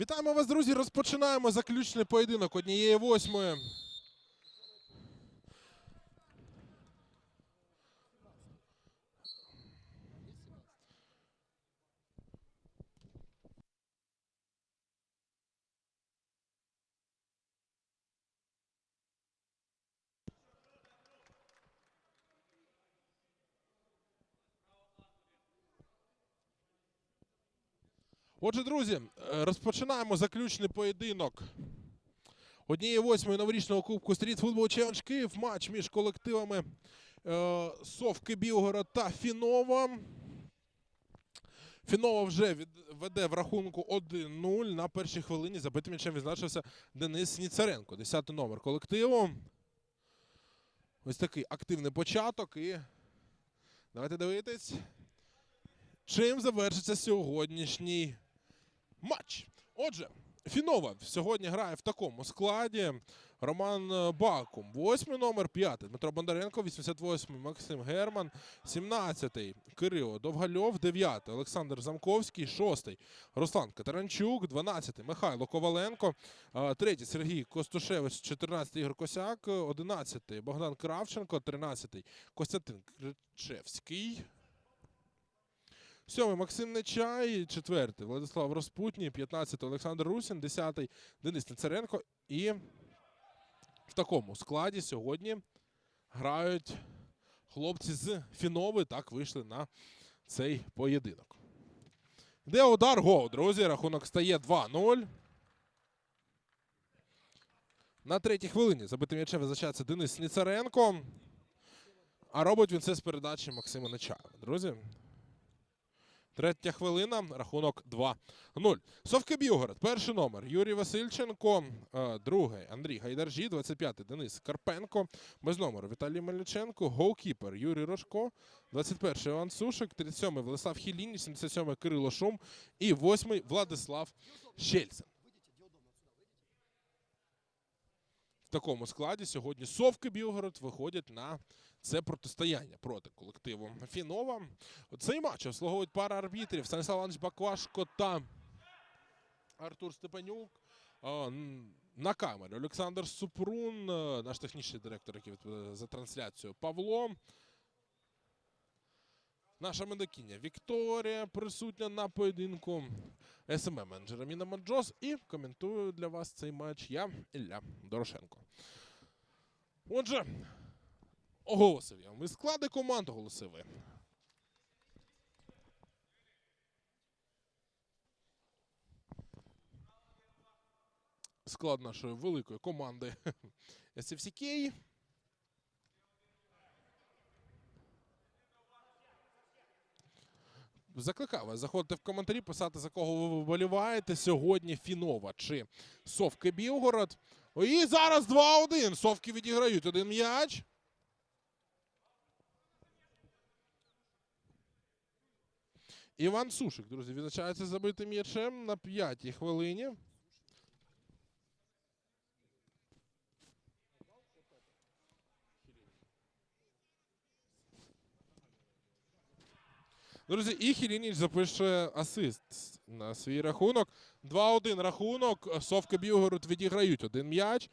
Вітаємо вас, друзі! Розпочинаємо заключний поєдинок однієї восьмої. Отже, друзі, е, розпочинаємо заключний поєдинок однієї восьмої новорічного кубку Стріт Футбол Челендж Київ. Матч між колективами е, Совки Білгород та Фінова. Фінова вже від, веде в рахунку 1-0. На першій хвилині забитим м'ячем відзначився Денис Ніцаренко, 10 номер колективу. Ось такий активний початок. І давайте дивитись. Чим завершиться сьогоднішній матч? Отже, Фінова сьогодні грає в такому складі. Роман е, Бакум, 8 номер, 5 Дмитро Бондаренко, 88 Максим Герман, 17 Кирило Довгальов, 9 Олександр Замковський, 6 Руслан Катеранчук, 12 Михайло Коваленко, 3 Сергій Костушевич, 14 Ігор Косяк, 11 Богдан Кравченко, 13 Костянтин Кричевський. Сьомий Максим Нечай, четвертий Владислав Розпутній, 15 Олександр Русін, 10 Денис Нецаренко. І в такому складі сьогодні грають хлопці з Фінови. Так вийшли на цей поєдинок. Йде удар гол, друзі. Рахунок стає 2-0. На третій хвилині забитим м'ячем визначається Денис Ніцаренко. А робить він це з передачі Максима Нечаєва. Друзі. Третя хвилина, рахунок 2-0. Совки Білгород, перший номер. Юрій Васильченко, е, другий. Андрій Гайдаржі, 25-й Денис Карпенко, без номеру. Віталій Мельниченко, голкіпер. Юрій Рожко, 21-й Іван Сушик, 37-й Владислав Хілінь, 77-й Кирило Шум. І 8-й Владислав Щельцин. В такому складі сьогодні Совки Білгород виходять на це протистояння проти колективу Фінова. Цей матч обслуговують пара арбітрів Станіслав Іванович Баклашко та Артур Степанюк. На камері Олександр Супрун, е, наш технічний директор, який відповідає за трансляцію Павло. Наша медикиня Вікторія присутня на поєдинку. СММ менеджер Аміна Маджос. І коментую для вас цей матч я, Ілля Дорошенко. Отже, оголосив я. Ми склади команд оголосив ви. Склад нашої великої команди SFCK. Закликаю вас заходити в коментарі, писати, за кого ви вболіваєте сьогодні Фінова чи Совки Білгород. І зараз 2-1. Совки відіграють один м'яч. Іван Сушик, друзі, відзначається забитим м'ячем на п'ятій хвилині. Друзі, і Хілініч запише асист на свій рахунок. 2-1 рахунок. Совки Білгород відіграють один м'яч.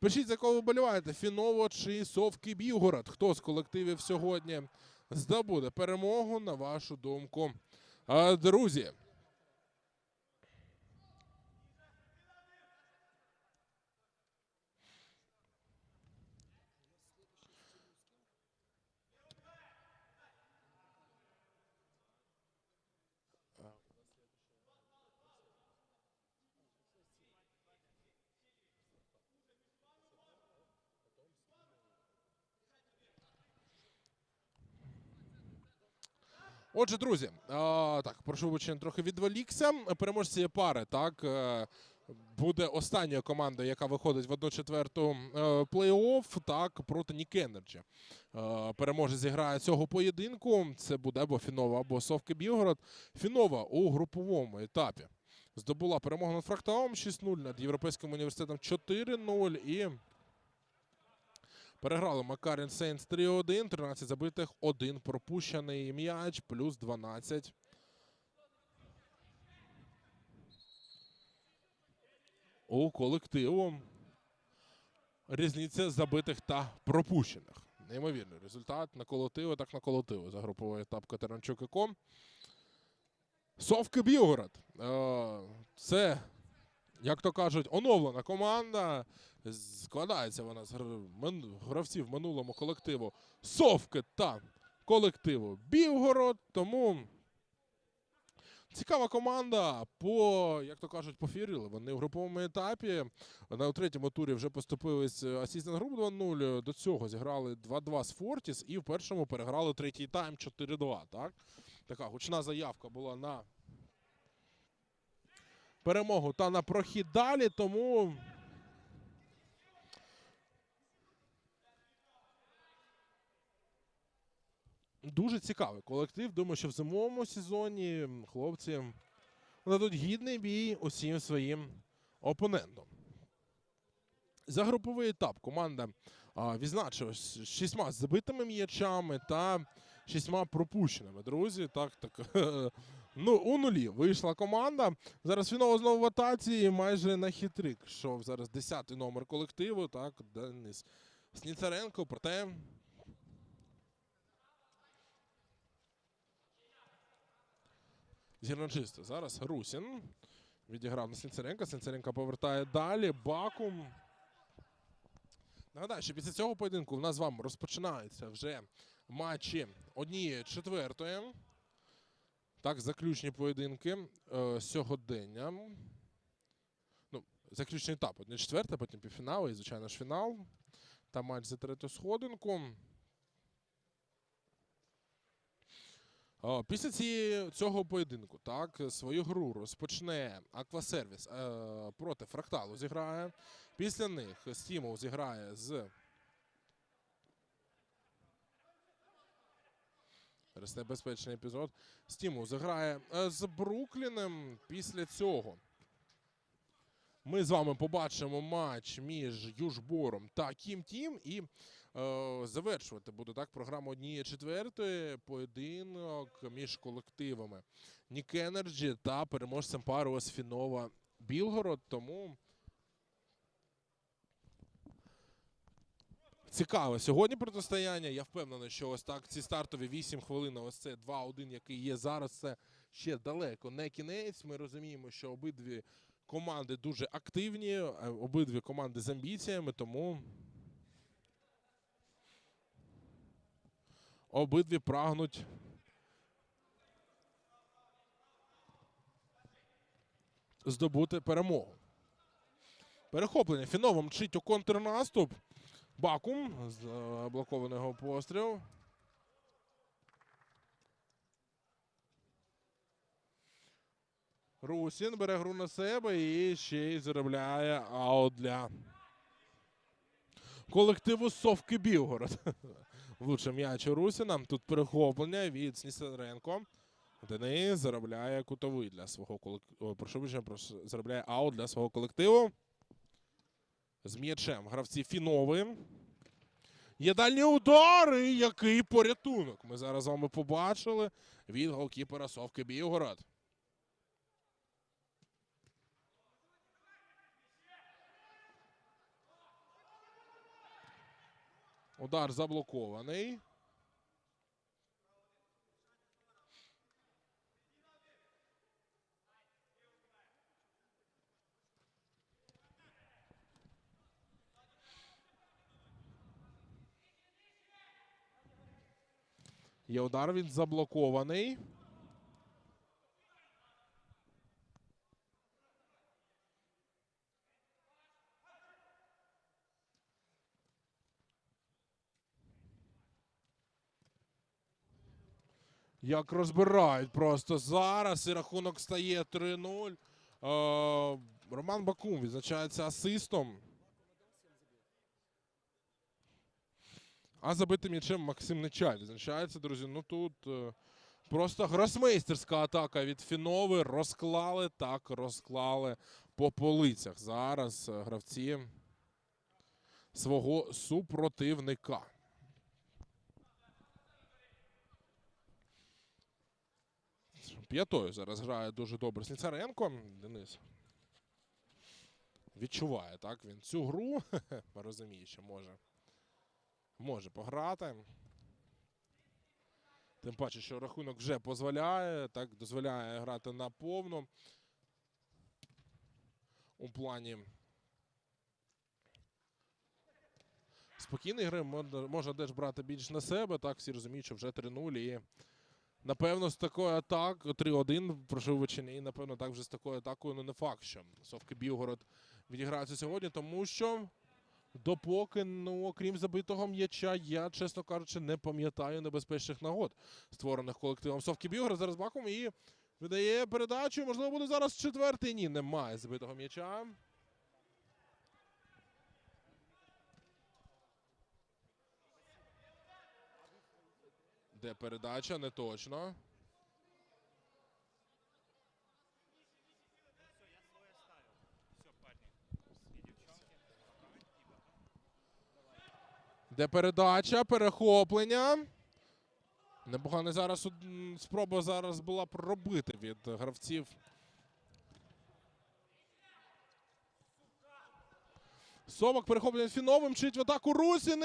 Пишіть, за кого вболіваєте, Фіново чи Совки Білгород. Хто з колективів сьогодні здобуде перемогу, на вашу думку? Друзі. Отже, друзі, так, прошу вибачення, трохи відволікся. Переможці цієї пари, так. е, Буде останньою командою, яка виходить в 1-4 е, плей-офф, так, проти Нік Енерджі. Е, Переможець зіграє цього поєдинку. Це буде або Фінова, або Совки Білгород. Фінова у груповому етапі здобула перемогу над Фракталом 6-0, над Європейським університетом 4-0 і Переграли Макарін Сейнс 3-1, 13 забитих, 1 пропущений м'яч, плюс 12. у колективу різниця забитих та пропущених. Неймовірний результат. Наколотили, так наколотили за груповий етап Катеринчук і Ком. Совки Білгород. Е, Це, як то кажуть, оновлена команда. Складається вона з гравців минулому колективу Совки та колективу Білгород. Тому цікава команда. По, як то кажуть, пофірили. Вони в груповому етапі. На третьому турі вже поступились Assistant Group 2-0. До цього зіграли 2-2 з Фортіс і в першому переграли третій тайм 4-2. Так? Така гучна заявка була на перемогу та на прохід далі, тому. Дуже цікавий колектив. Думаю, що в зимовому сезоні хлопці дадуть гідний бій усім своїм опонентам. За груповий етап команда а, відзначилась шістьма забитими м'ячами та шістьма пропущеними. Друзі, так, так. Ну, у нулі вийшла команда. Зараз фінал знову в атаці майже на хитрик. Йшов зараз 10-й номер колективу. Так, Денис Сніцаренко. Проте Зірночисто. Зараз Русін. Відіграв на Сенцеренка. Сенцеренка повертає далі. Бакум. Нагадаю, що після цього поєдинку в нас з вами розпочинаються вже матчі однієї четвертої. Так, заключні поєдинки е, сьогодення. Ну, заключний етап. Одне четверте, потім півфінал і, звичайно ж, фінал. Та матч за третю сходинку. О, Після цієї, цього поєдинку так, свою гру розпочне Аквасервіс е, проти Фракталу зіграє. Після них Стімов зіграє з. Зараз небезпечний епізод. Стімов зіграє е, з Брукліном. Після цього ми з вами побачимо матч між Южбором та Кім Тім. І е, завершувати буде так програму однієї четвертої поєдинок між колективами Нік Енерджі та переможцем пару Осфінова Білгород. Тому цікаве сьогодні протистояння. Я впевнений, що ось так ці стартові 8 хвилин, ось це 2-1, який є зараз, це ще далеко не кінець. Ми розуміємо, що обидві команди дуже активні, е, обидві команди з амбіціями, тому. Обидві прагнуть здобути перемогу. Перехоплення. Фіново мчить у контрнаступ. Бакум. Заблокований його постріл. Русін бере гру на себе і ще й заробляє аут для колективу Совки Білгород. Влучив м'яч у Русіна. Тут перехоплення від Снісаренко. Денис заробляє кутовий для свого колективу. Прошу- заробляє аут для свого колективу. З м'ячем гравці Фінови. Є дальні удари. Який порятунок. Ми зараз з вами побачили від голкіпера Совки Білгород. Удар заблокований. Є удар, він заблокований. Як розбирають просто зараз. І рахунок стає 3-0. Е, Роман Бакум відзначається асистом. А забитим м'ячем Максим Нечай відзначається, друзі. Ну тут е, просто гросмейстерська атака від Фінови. Розклали так, розклали по полицях. Зараз е, гравці свого супротивника. П'ятою зараз грає дуже добре Сніцаренко. Денис. відчуває так він цю гру. Розуміє, що може, може пограти. Тим паче, що рахунок вже дозволяє, так, дозволяє грати на повну. У плані спокійної гри мод- може теж брати більш на себе. Так, всі розуміють, що вже 3-0. І напевно з такою атакою 3-1, прошу вибачення, і напевно так вже з такою атакою, ну не факт, що Совки Білгород відіграються сьогодні, тому що допоки, ну, окрім забитого м'яча, я, чесно кажучи, не пам'ятаю небезпечних нагод, створених колективом Совки Білгород. Зараз Баком і видає передачу. Можливо, буде зараз четвертий. Ні, немає забитого м'яча. Де передача? Не точно. Де передача, перехоплення. Непогано зараз спроба зараз була пробити від гравців. Совок перехоплення Фіновим, мчить в атаку Русін.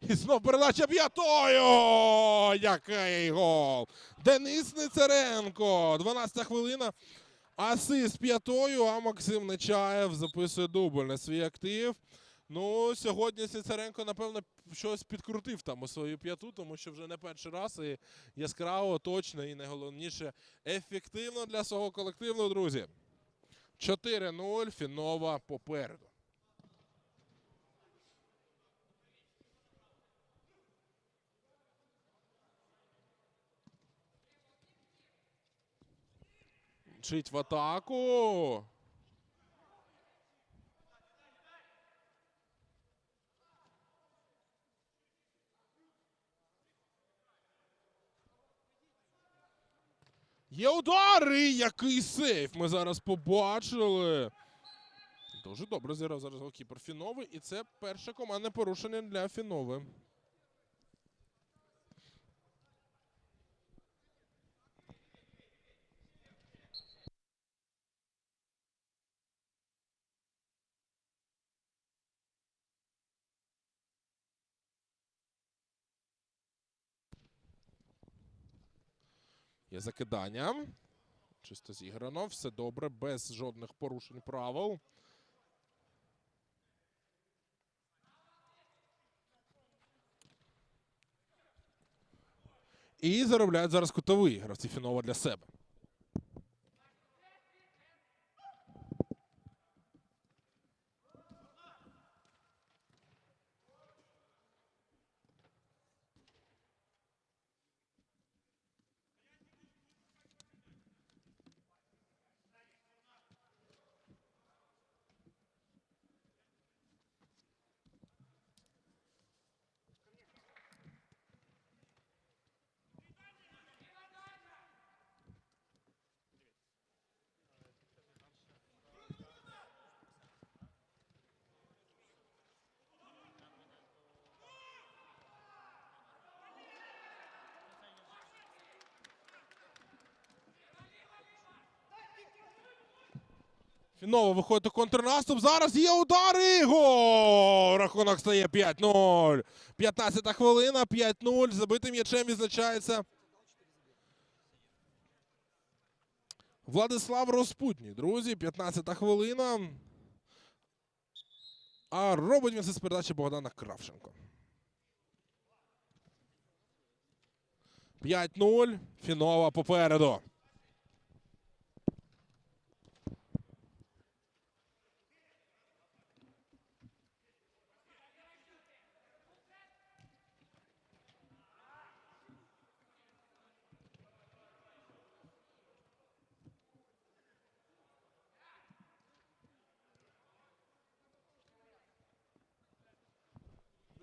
І знов передача п'ятою! Який гол! Денис Ницаренко! 12 хвилина. Асист п'ятою, а Максим Нечаєв записує дубль на свій актив. Ну, сьогодні Сіцаренко, напевно, щось підкрутив там у свою п'яту, тому що вже не перший раз і яскраво, точно і найголовніше ефективно для свого колективу, друзі. 4-0, Фінова попереду. Мчить в атаку. Є удари! Який сейф ми зараз побачили. Дуже добре зіграв зараз голкіпер Фінови. І це перше командне порушення для Фінови. Є закидання. Чисто зіграно. Все добре, без жодних порушень правил. І заробляють зараз кутовий гравці Фінова для себе. Фінова виходить у контрнаступ. Зараз є удари. Гол! Рахунок стає 5-0. 15 хвилина, 5-0. Забитим м'ячем відзначається. Владислав Розпутній. Друзі, 15 хвилина. А робить він це з передачі Богдана Кравченко. 5-0. Фінова попереду.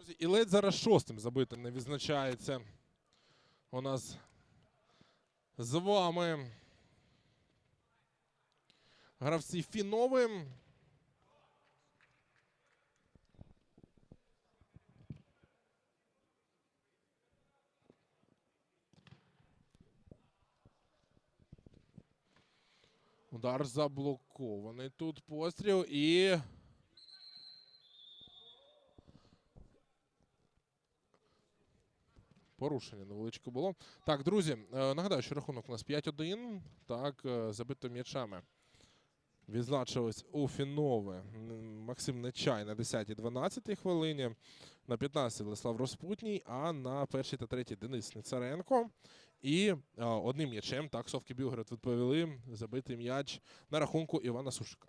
Друзі, і ледь зараз шостим забитим не відзначається у нас з вами гравці Фінови. Удар заблокований. Тут постріл і. Порушення невеличке було. Так, друзі, е, нагадаю, що рахунок у нас 5-1. Так, е, забито м'ячами. Відзначились у Фінове Максим Нечай на 10-12 хвилині, на 15 Владислав Розпутній, а на першій та третій Денис Ницаренко. І е, одним м'ячем так Совки Білгород відповіли забитий м'яч на рахунку Івана Сушика.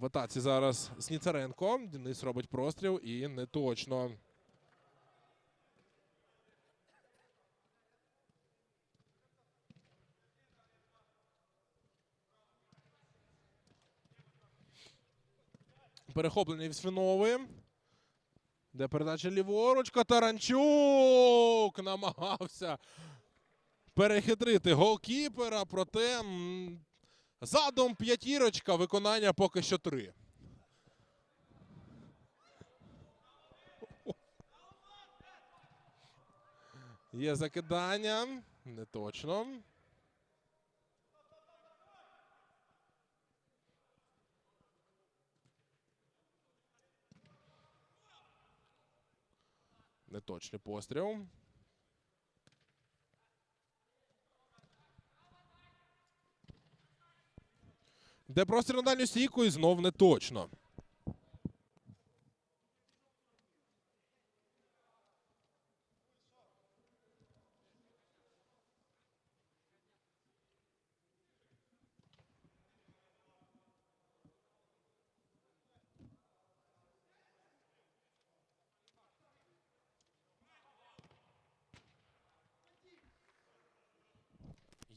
В атаці зараз Сніцаренко. Денис робить простріл і не точно. Перехоплення від Свінової. Де передача ліворуч. Таранчук намагався перехитрити голкіпера, проте задом п'ятірочка, виконання поки що три. Є закидання. Не точно. Неточний постріл. Де простір на дальню стійку і знов не точно.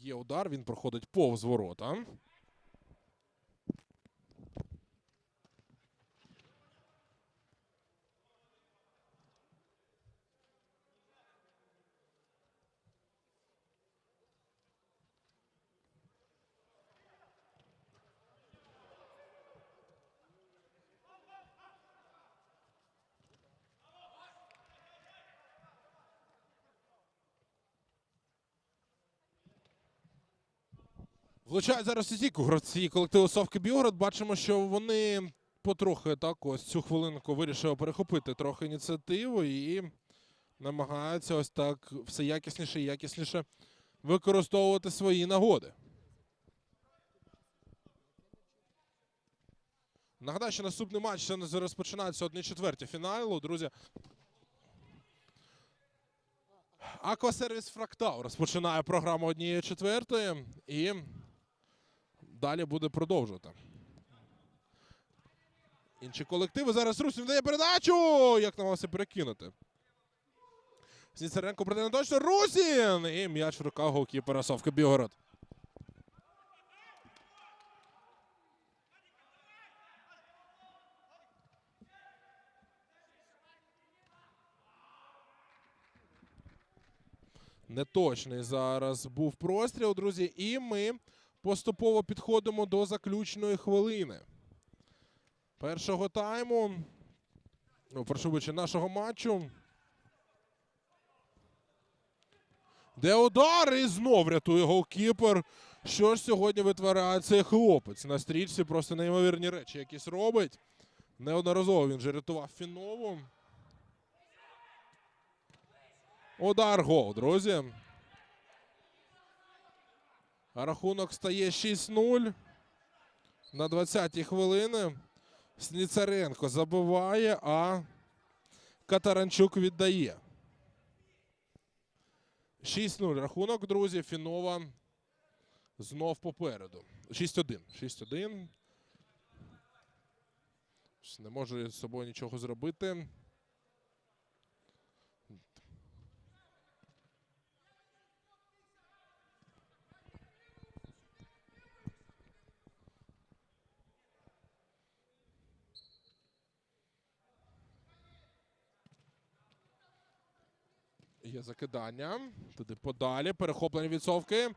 Є удар, він проходить повз ворота. Влучають зараз у стійку гравці колективу Совки Білгород. Бачимо, що вони потрохи так ось цю хвилинку вирішили перехопити трохи ініціативу і намагаються ось так все якісніше і якісніше використовувати свої нагоди. Нагадаю, що наступний матч розпочинається 1-4 фіналу. Друзі. Аквасервіс Фрактал розпочинає програму однієї четвертої і далі буде продовжувати. Інші колективи зараз Русін дає передачу! Як намагався перекинути. Сніцаренко на точно. Русін! І м'яч в руках голкіпера Совка Білгород. Неточний зараз був простріл, друзі, і ми поступово підходимо до заключної хвилини. Першого тайму. Ну, вибачте, нашого матчу. Де удар і знов рятує голкіпер. Що ж сьогодні витворяє цей хлопець? На стрічці просто неймовірні речі якісь робить. Неодноразово він же рятував Фінову. Удар гол, друзі. Рахунок стає 6-0. На 20-й хвилини. Сніцаренко забиває, а Катаранчук віддає. 6-0 рахунок, друзі. Фінова знов попереду. 6-1. 6-1. Не може з собою нічого зробити. Є закидання. Туди подалі. Перехоплені відсовки.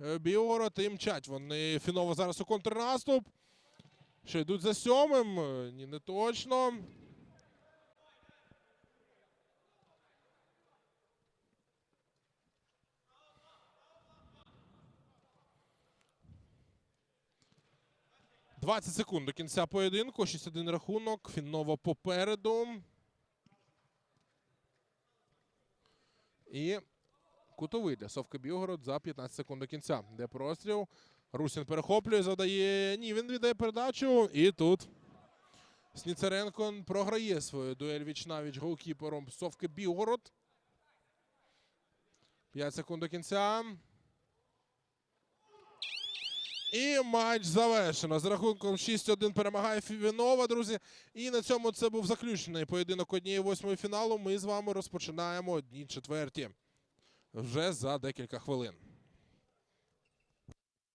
Е, Білгород і мчать. Вони фіново зараз у контрнаступ. Ще йдуть за сьомим. Е, ні, не точно. Двадцять секунд до кінця поєдинку. 6-1 рахунок. Фіново попереду. І кутовий для Совки Білгород за 15 секунд до кінця. Де простріл. Русін перехоплює, завдає. Ні, він віддає передачу. І тут Сніцеренко програє свою дуель віч навіч голкіпером Совки Білгород. 5 секунд до кінця. І матч завершено. З рахунком 6-1 перемагає Фівінова, друзі. І на цьому це був заключений поєдинок однієї восьмої фіналу. Ми з вами розпочинаємо одні четверті вже за декілька хвилин.